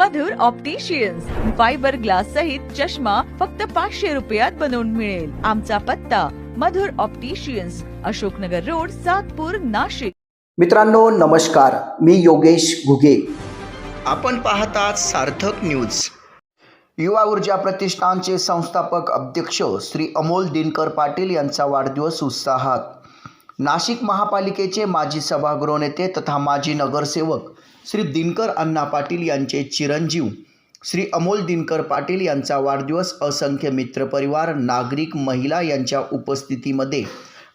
मधुर opticians fibre glass सहित चष्मा फक्त पाचशे रुपयात बनवून मिळेल. आमचा पत्ता मधुर ऑप्टिशियन्स अशोकनगर रोड सातपूर नाशिक. मित्रांनो नमस्कार. मी योगेश घुगे. आपण पाहतात सार्थक न्यूज युवा ऊर्जा प्रतिष्ठानचे संस्थापक अध्यक्ष श्री अमोल दिनकर पाटील यांचा वाढदिवस उत्साहात. नाशिक महापालिकेचे माजी सभागृह नेते तथा माजी नगरसेवक श्री दिनकर अण्णा पाटील यांचे चिरंजीव श्री अमोल दिनकर पाटील यांचा वाढदिवस असंख्य मित्रपरिवार नागरिक महिला यांच्या उपस्थितीमध्ये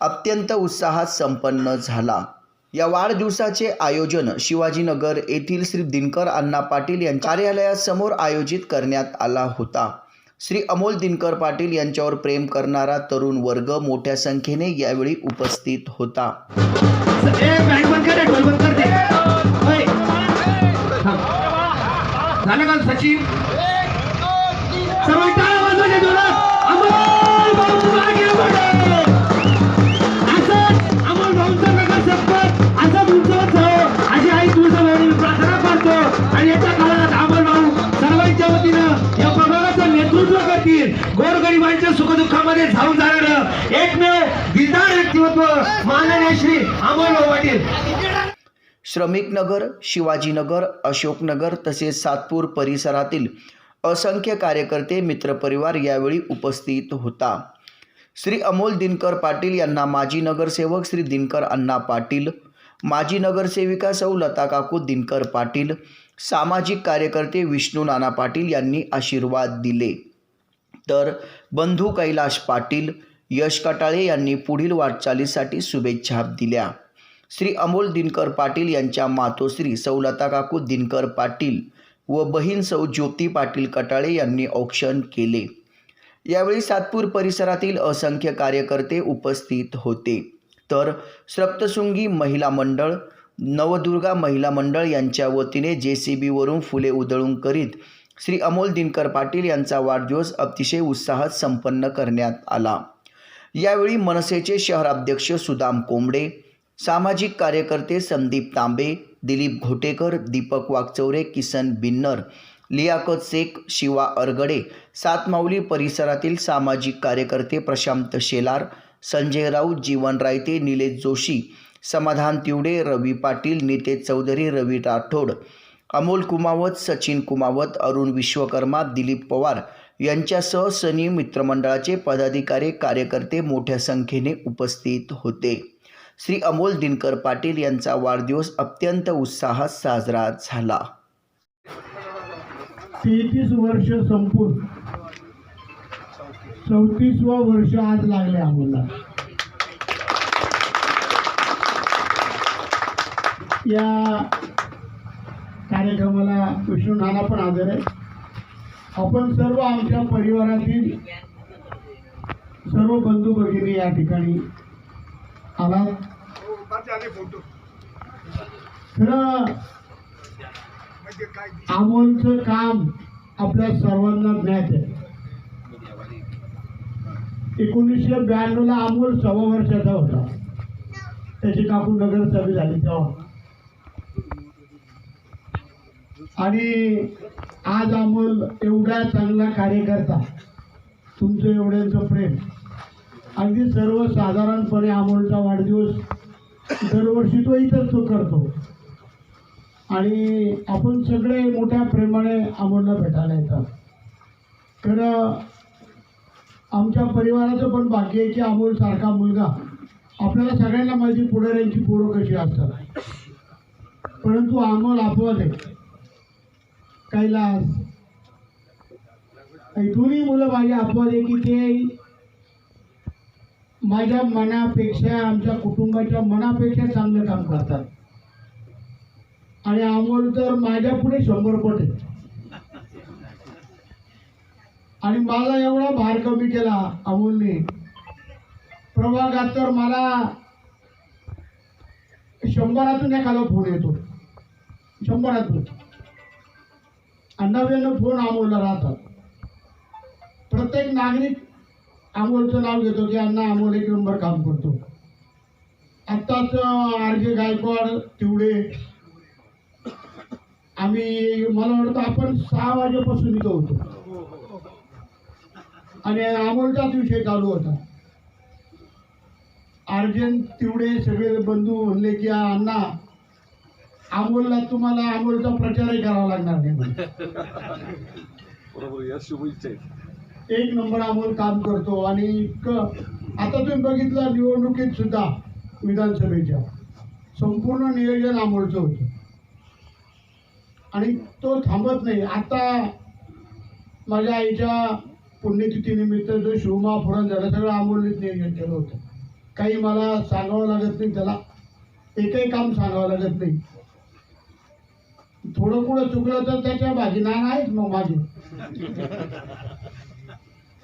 अत्यंत उत्साहात संपन्न झाला. या वाढदिवसाचे आयोजन शिवाजीनगर येथील श्री दिनकर अण्णा पाटील यांच्या कार्यालयासमोर आयोजित करण्यात आला होता. श्री अमोल दिनकर पाटील यांच्यावर प्रेम करणारा तरुण वर्ग मोठ्या संख्येने यावेळी उपस्थित होता. सचिव सर्व टाळ्या जोरात. अमोल भाऊ मागे असंच अमोल नगर संपत उंचवत जाओ अशी आई तुळजाभवानी प्रार्थना करतो. आणि येत्या काळात अमोल भाऊ सर्वांच्या वतीनं या प्रभागाचं नेतृत्व करतील. गोरगरिबांच्या सुखदुःखामध्ये धावून जाणारं एकमेव दिलदार व्यक्तिमत्व माननीय श्री अमोल भाऊ पाटील. श्रमिक नगर शिवाजीनगर अशोकनगर तसेच सातपूर परिसरातील असंख्य कार्यकर्ते मित्रपरिवार यावेळी उपस्थित होता. श्री अमोल दिनकर पाटील यांना माजी नगरसेवक श्री दिनकर अण्णा पाटील माजी नगरसेविका सौ लता काकू दिनकर पाटील सामाजिक कार्यकर्ते विष्णू नाना पाटील यांनी आशीर्वाद दिले. तर बंधू कैलाश पाटील यश कटाळे यांनी पुढील वाटचालीसाठी शुभेच्छा दिल्या. श्री अमोल दिनकर पाटील यांच्या मातोश्री सौलता काकू दिनकर पाटील व बहीण सौ ज्योती पाटील कटाळे यांनी औक्षण केले. यावेळी सातपूर परिसरातील असंख्य कार्यकर्ते उपस्थित होते. तर सप्तशृंगी महिला मंडळ नवदुर्गा महिला मंडळ यांच्या वतीने जे सी बीवरून फुले उधळून करीत श्री अमोल दिनकर पाटील यांचा वाढदिवस अतिशय उत्साहात संपन्न करण्यात आला. यावेळी मनसेचे शहराध्यक्ष सुदाम कोंबडे सामाजिक कार्यकर्ते संदीप तांबे दिलीप घोटेकर दीपक वागचौरे किसन बिन्नर लियाकत शेख शिवा अरगडे सातमाऊली परिसरातील सामाजिक कार्यकर्ते प्रशांत शेलार संजय राऊत जीवन रायते निलेश जोशी समाधान तिवडे रवी पाटील नितेश चौधरी रवी राठोड अमोल कुमावत सचिन कुमावत अरुण विश्वकर्मा दिलीप पवार यांच्यासह सनी मित्रमंडळाचे पदाधिकारी कार्यकर्ते मोठ्या संख्येने उपस्थित होते. श्री अमोल दिनकर पाटील यांचा वाढदिवस अत्यंत उत्साहात साजरा झाला. तेहतीस वर्ष संपून चौतीसवा वर्ष आज लागले आम्हाला. या कार्यक्रमाला विष्णू नाना पण हजर आहे आपण सर्व आमच्या परिवारातील सर्व बंधू भगिनी या ठिकाणी आला. खरं अमोलचं काम आपल्या सर्वांना ज्ञात आहे. एकोणीसशे ब्याण्णवला अमोल सव्वा वर्षाचा होता. त्याची काकू नगरसभा झाली तेव्हा. आणि आज अमोल एवढा चांगला कार्यकर्ता तुमचं एवढ्यांचं प्रेम. अगदी सर्वसाधारणपणे अमोलचा वाढदिवस दरवर्षी तो इथंच तो करतो. आणि आपण सगळे मोठ्या प्रेमाने अमोलला भेटायला येतात. खरं आमच्या परिवाराचं पण बाकी आहे की अमोल सारखा मुलगा आपल्याला सगळ्यांना माहिती पुढाऱ्यांची पोरं कशी असतात. परंतु अमोल अपवाद आहे. कैलास इथूनही दोन्ही मुलं माझी अपवाद आहे की ते माझ्या मनापेक्षा आमच्या कुटुंबाच्या मनापेक्षा चांगलं काम करतात. आणि अमोल तर माझ्या पुढे शंभर पट आहे. आणि मला एवढा भार कमी केला अमोलने. प्रभागात तर मला शंभरातून एखादा फोन येतो. शंभरातून. आणि नव्याण्णव फोन अमोलला राहतात. प्रत्येक नागरिक अमोलचं नाव घेतो की अण्णा अमोल एक नंबर काम करतो. आत्ताच आर जे गायकवाड तिवडे. आम्ही मला वाटतं आपण सहा वाजेपासून इथं होतो. आणि अमोलचाच विषय चालू होता. अर्जन तिवडे सगळे बंधू म्हणले की अण्णा अमोलला तुम्हाला अमोलचा प्रचारही करावा लागणार नाही. एक नंबर अमोल काम करतो आणि इतकं आता तुम्ही बघितलं निवडणुकीत सुद्धा विधानसभेच्या संपूर्ण नियोजन अमोलचं होतं. आणि तो थांबत नाही. आता माझ्या आईच्या पुण्यतिथीनिमित्त जो शिवमहापुराण झालं सगळं अमोलनेच नियोजन केलं होतं. काही मला सांगावं लागत नाही त्याला एकही काम सांगावं लागत नाही. थोडं पुढं चुकलं तर त्याच्या भागी नाना आहेच मग माझे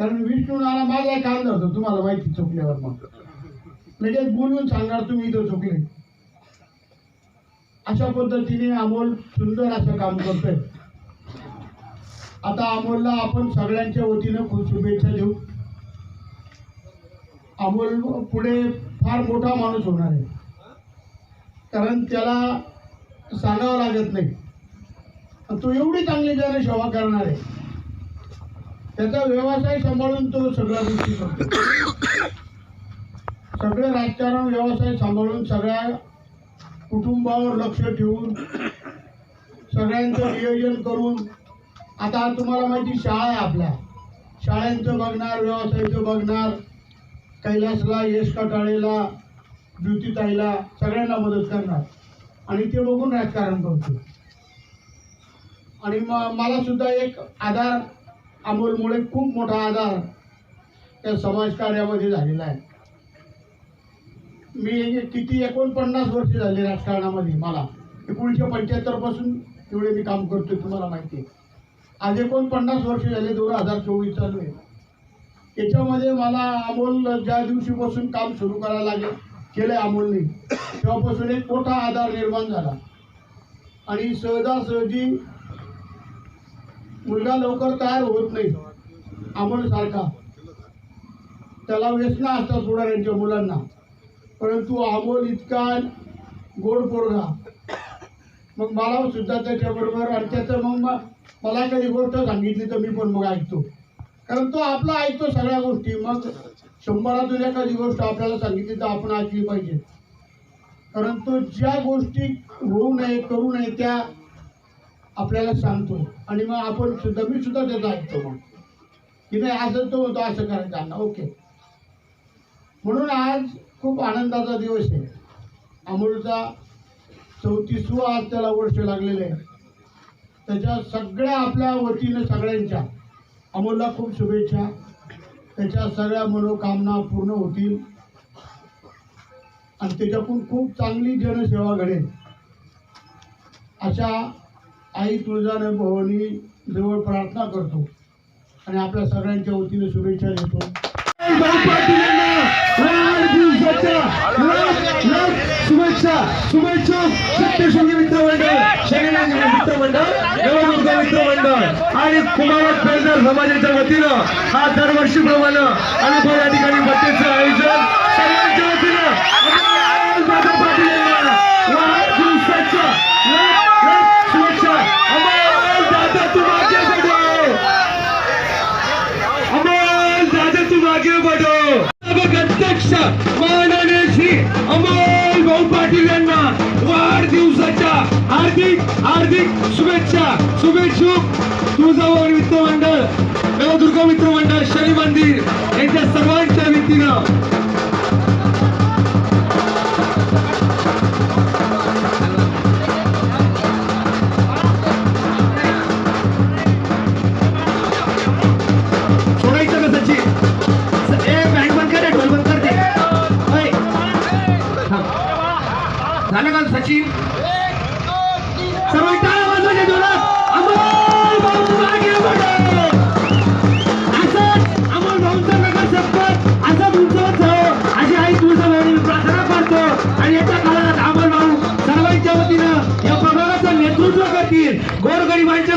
कारण विष्णू नारा माझा काम धरतो तुम्हाला माहिती चुकल्यावर मग. लगेच बोलून सांगणार तुम्ही इथं चुकले. अशा पद्धतीने अमोल सुंदर असं काम करतोय. आता अमोलला आपण सगळ्यांच्या वतीनं खूप शुभेच्छा देऊ. अमोल पुढे फार मोठा माणूस होणार आहे. कारण त्याला सांगावं लागत नाही. तो एवढी चांगली जनसेवा करणार आहे. त्याचा व्यवसाय सांभाळून तो सगळ्या गोष्टी करतो. सगळे राजकारण व्यवसाय सांभाळून सगळ्या कुटुंबावर लक्ष ठेवून सगळ्यांचं नियोजन करून आता तुम्हाला माहिती शाळा आहे आपल्या. शाळांचं बघणार व्यवसायाचं बघणार कैलासला यश कटाळेला ज्योतिताईला सगळ्यांना मदत करणार. आणि ते बघून राजकारण करतो. आणि म- मला सुद्धा एक आधार अमोलमुळे खूप मोठा आधार त्या समाजकार्यामध्ये झालेला आहे. मी किती एकोणपन्नास वर्ष झाली राजकारणामध्ये मला एकोणीसशे पंच्याहत्तरपासून एवढे मी काम करतोय तुम्हाला माहिती आहे. आज एकोणपन्नास वर्ष झाले दोन हजार चोवीस चालू आहे. याच्यामध्ये मला अमोल ज्या दिवशीपासून काम सुरू करायला लागले केलंय अमोलने तेव्हापासून एक मोठा आधार निर्माण झाला. आणि सहजासहजी मुलगा लवकर तयार होत नाही. अमोल सारखा. त्याला व्यसना असतात सोडाऱ्यांच्या मुलांना. परंतु अमोल इतका गोड पोरगा. मग मला सुद्धा त्याच्याबरोबर आणि त्याचं मग मला काही गोष्ट सांगितली तर मी पण मग ऐकतो. कारण तो आपला ऐकतो सगळ्या गोष्टी. मग शंभरातून एखादी गोष्ट आपल्याला सांगितली तर आपण ऐकली पाहिजे. कारण तो ज्या गोष्टी होऊ नये करू नये त्या आपल्याला सांगतो. आणि मग आपण सुद्धा मी सुद्धा त्याचं ऐकतो मग. की नाही असं तो होतो असं करायचं. अण्णा ओके. म्हणून आज खूप आनंदाचा दिवस आहे. अमोलचा चौतीसवा आज त्याला वर्ष लागलेलं आहे. त्याच्या सगळ्या आपल्या वतीनं सगळ्यांच्या अमोलला खूप शुभेच्छा. त्याच्या सगळ्या मनोकामना पूर्ण होतील. आणि त्याच्यातून खूप चांगली जनसेवा घडेल. अशा आई तुळजाने भवानी जवळ प्रार्थना करतो. आणि आपल्या सगळ्यांच्या वतीने शुभेच्छा देतो. शुभेच्छा शुभेच्छा सत्यशृंगी मंडळ शनिराज मित्र मंडळ मंडळ आणि कुमार समाजाच्या वतीनं हा दरवर्षीप्रमाणे अनुभव या ठिकाणी हार्दिक हार्दिक शुभेच्छा शुभेच्छुक. तुळजाभवानी मित्रमंडळ नवदुर्गा मित्रमंडळ शनी मंदिर.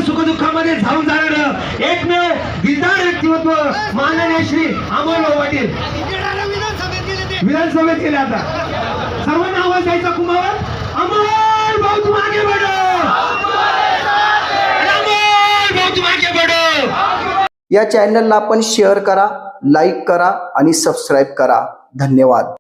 सुखदुःखामध्ये जाऊन जाणार एकमेव विधान व्यक्तिमत्व माननीय श्री अमोल पाटील. विधानसभेत गेले आता. सर्वांना आवाज द्यायचा कुमावर अमोल भाऊ मागे बडो या चॅनलला आपण शेअर करा लाईक करा आणि सबस्क्राईब करा. धन्यवाद.